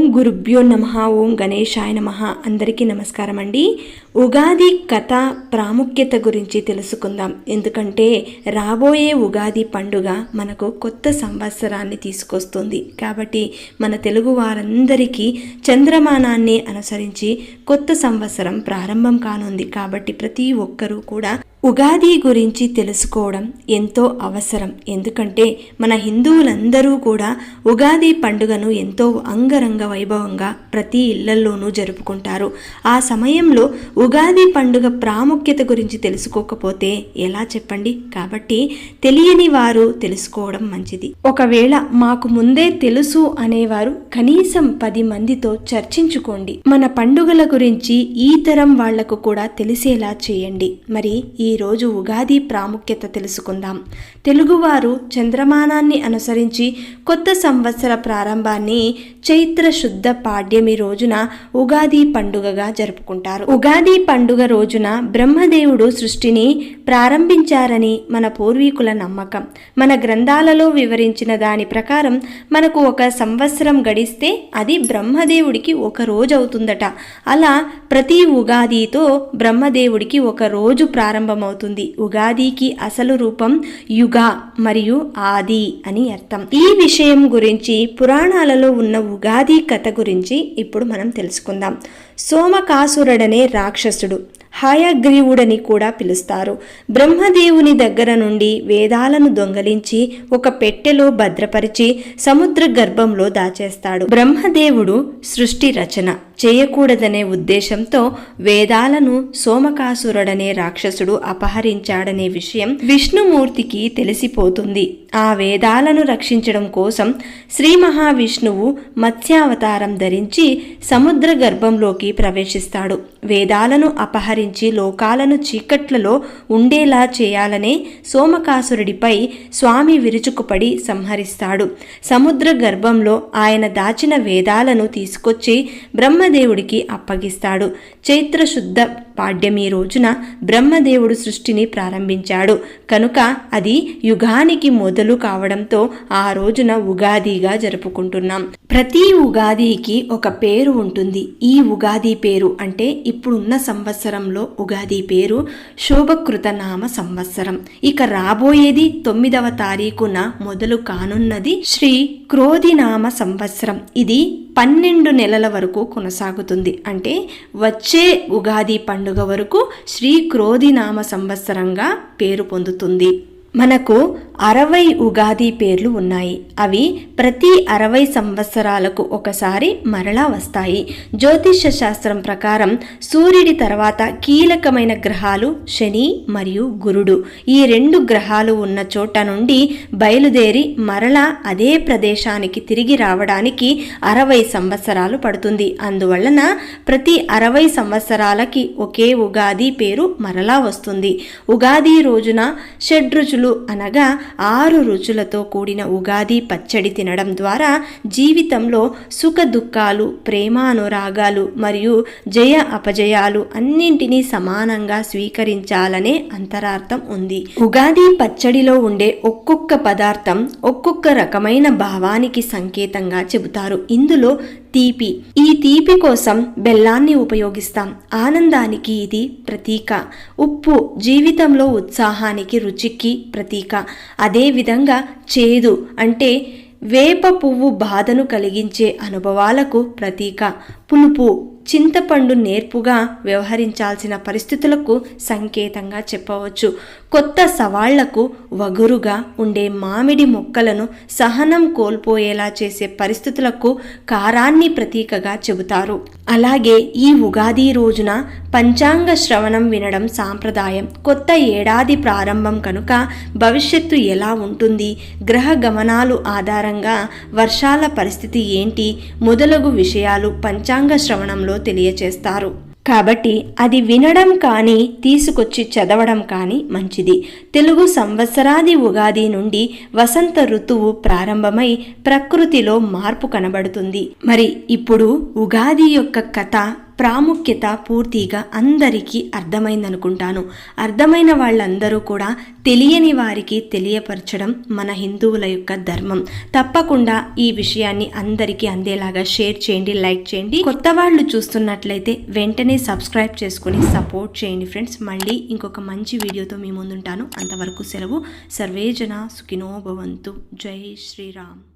ఓం గురుభ్యో నమ ఓం గణేశాయ నమ. అందరికీ నమస్కారం అండి ఉగాది కథ ప్రాముఖ్యత గురించి తెలుసుకుందాం. ఎందుకంటే రాబోయే ఉగాది పండుగ మనకు కొత్త సంవత్సరాన్ని తీసుకొస్తుంది. కాబట్టి మన తెలుగు వారందరికీ చంద్రమానాన్ని అనుసరించి కొత్త సంవత్సరం ప్రారంభం కానుంది. కాబట్టి ప్రతి ఒక్కరూ కూడా ఉగాది గురించి తెలుసుకోవడం ఎంతో అవసరం. ఎందుకంటే మన హిందువులందరూ కూడా ఉగాది పండుగను ఎంతో అంగరంగ వైభవంగా ప్రతి ఇళ్ళల్లోనూ జరుపుకుంటారు. ఆ సమయంలో ఉగాది పండుగ ప్రాముఖ్యత గురించి తెలుసుకోకపోతే ఎలా చెప్పండి? కాబట్టి తెలియని వారు తెలుసుకోవడం మంచిది. ఒకవేళ మాకు ముందే తెలుసు అనేవారు కనీసం పది మందితో చర్చించుకోండి. మన పండుగల గురించి ఈ తరం వాళ్ళకు కూడా తెలిసేలా చేయండి. మరి ఈ రోజు ఉగాది ప్రాముఖ్యత తెలుసుకుందాం. తెలుగువారు చంద్రమానాన్ని అనుసరించి కొత్త సంవత్సర ప్రారంభాన్ని చైత్ర శుద్ధ పాడ్యమి రోజున ఉగాది పండుగగా జరుపుకుంటారు. ఉగాది పండుగ రోజున బ్రహ్మదేవుడు సృష్టిని ప్రారంభించారని మన పూర్వీకుల నమ్మకం. మన గ్రంథాలలో వివరించిన దాని ప్రకారం మనకు ఒక సంవత్సరం గడిస్తే అది బ్రహ్మదేవుడికి ఒక రోజు అవుతుందట అలా ప్రతి ఉగాదితో బ్రహ్మదేవుడికి ఒక రోజు ప్రారంభం రూపమవుతుంది ఉగాదికి అసలు రూపం యుగ మరియు ఆది అని అర్థం. ఈ విషయం గురించి పురాణాలలో ఉన్న ఉగాది కథ గురించి ఇప్పుడు మనం తెలుసుకుందాం. సోమకాసురుడనే రాక్షసుడు. హయగ్రీవుడని కూడా పిలుస్తారు. బ్రహ్మదేవుని దగ్గర నుండి వేదాలను దొంగలించి ఒక పెట్టెలో భద్రపరిచి సముద్ర గర్భంలో దాచేస్తాడు. బ్రహ్మదేవుడు సృష్టి రచన చేయకూడదనే ఉద్దేశంతో వేదాలను సోమకాసురుడనే రాక్షసుడు అపహరించాడనే విషయం విష్ణుమూర్తికి తెలిసిపోతుంది. ఆ వేదాలను రక్షించడం కోసం శ్రీ మహావిష్ణువు మత్స్యావతారం ధరించి సముద్ర గర్భంలోకి ప్రవేశిస్తాడు. వేదాలను అపహరించి లోకాలను చీకట్లలో ఉండేలా చేయాలనే సోమకాసురుడిపై స్వామి విరుచుకుపడి సంహరిస్తాడు. సముద్ర గర్భంలో ఆయన దాచిన వేదాలను తీసుకొచ్చి బ్రహ్మదేవుడికి అప్పగిస్తాడు. చైత్ర శుద్ధ పాడ్యమి రోజున బ్రహ్మదేవుడు సృష్టిని ప్రారంభించాడు. కనుక అది యుగానికి మొదలు కావడంతో ఆ రోజున ఉగాదిగా జరుపుకుంటున్నాం. ప్రతి ఉగాదికి ఒక పేరు ఉంటుంది. ఈ ఉగాది పేరు అంటే ఇప్పుడున్న సంవత్సరంలో ఉగాది పేరు శోభకృతనామ సంవత్సరం. ఇక రాబోయేది తొమ్మిదవ తారీఖున మొదలు కానున్నది శ్రీ క్రోధినామ సంవత్సరం. ఇది పన్నెండు నెలల వరకు కొనసాగుతుంది. అంటే వచ్చే ఉగాది పండుగ వరకు శ్రీ క్రోధినామ సంవత్సరంగా పేరు పొందుతుంది. మనకు అరవై ఉగాది పేర్లు ఉన్నాయి. అవి ప్రతి అరవై సంవత్సరాలకు ఒకసారి మరలా వస్తాయి. జ్యోతిష శాస్త్రం ప్రకారం సూర్యుడి తర్వాత కీలకమైన గ్రహాలు శని మరియు గురుడు. ఈ రెండు గ్రహాలు ఉన్న చోట నుండి బయలుదేరి మరలా అదే ప్రదేశానికి తిరిగి రావడానికి అరవై సంవత్సరాలు పడుతుంది. అందువలన ప్రతి అరవై సంవత్సరాలకి ఒకే ఉగాది పేరు మరలా వస్తుంది. ఉగాది రోజున షడ్రుచులు అనగా ఆరు రుచులతో కూడిన ఉగాది పచ్చడి తినడం ద్వారా జీవితంలో సుఖ దుఃఖాలు ప్రేమానురాగాలు మరియు జయ అపజయాలు అన్నింటినీ సమానంగా స్వీకరించాలనే అంతరార్థం ఉంది. ఉగాది పచ్చడిలో ఉండే ఒక్కొక్క పదార్థం ఒక్కొక్క రకమైన భావానికి సంకేతంగా చెబుతారు. ఇందులో తీపి. ఈ తీపి కోసం బెల్లాన్ని ఉపయోగిస్తాం. ఆనందానికి ఇది ప్రతీక. ఉప్పు జీవితంలో ఉత్సాహానికి రుచికి ప్రతీక. అదేవిధంగా చేదు అంటే వేప పువ్వు బాధను కలిగించే అనుభవాలకు ప్రతీక. పులుపు చింతపండు నేర్పుగా వ్యవహరించాల్సిన పరిస్థితులకు సంకేతంగా చెప్పవచ్చు. కొత్త సవాళ్ళకు వగురుగా ఉండే మామిడి మొక్కలను సహనం కోల్పోయేలా చేసే పరిస్థితులకు కారాన్ని ప్రతీకగా చెబుతారు. అలాగే ఈ ఉగాది రోజున పంచాంగ శ్రవణం వినడం సాంప్రదాయం. కొత్త ఏడాది ప్రారంభం కనుక భవిష్యత్తు ఎలా ఉంటుంది? గ్రహ గమనాలు ఆధారంగా వర్షాల పరిస్థితి ఏంటి? మొదలగు విషయాలు పంచాంగ శ్రవణంలో తెలియచేస్తారు. కాబట్టి అది వినడం కానీ తీసుకొచ్చి చదవడం కానీ మంచిది. తెలుగు సంవత్సరాది ఉగాది నుండి వసంత ఋతువు ప్రారంభమై ప్రకృతిలో మార్పు కనబడుతుంది. మరి ఇప్పుడు ఉగాది యొక్క కథ ప్రాముఖ్యత పూర్తిగా అందరికీ అర్థమైందనుకుంటాను. అర్థమైన వాళ్ళందరూ కూడా తెలియని వారికి తెలియపరచడం మన హిందువుల యొక్క ధర్మం. తప్పకుండా ఈ విషయాన్ని అందరికీ అందేలాగా షేర్ చేయండి లైక్ చేయండి. కొత్త వాళ్ళు చూస్తున్నట్లయితే వెంటనే సబ్స్క్రైబ్ చేసుకుని సపోర్ట్ చేయండి ఫ్రెండ్స్. మళ్ళీ ఇంకొక మంచి వీడియోతో మీ ముందుంటాను. అంతవరకు సెలవు. సర్వేజన సుఖినోభవంతు జై శ్రీరామ్.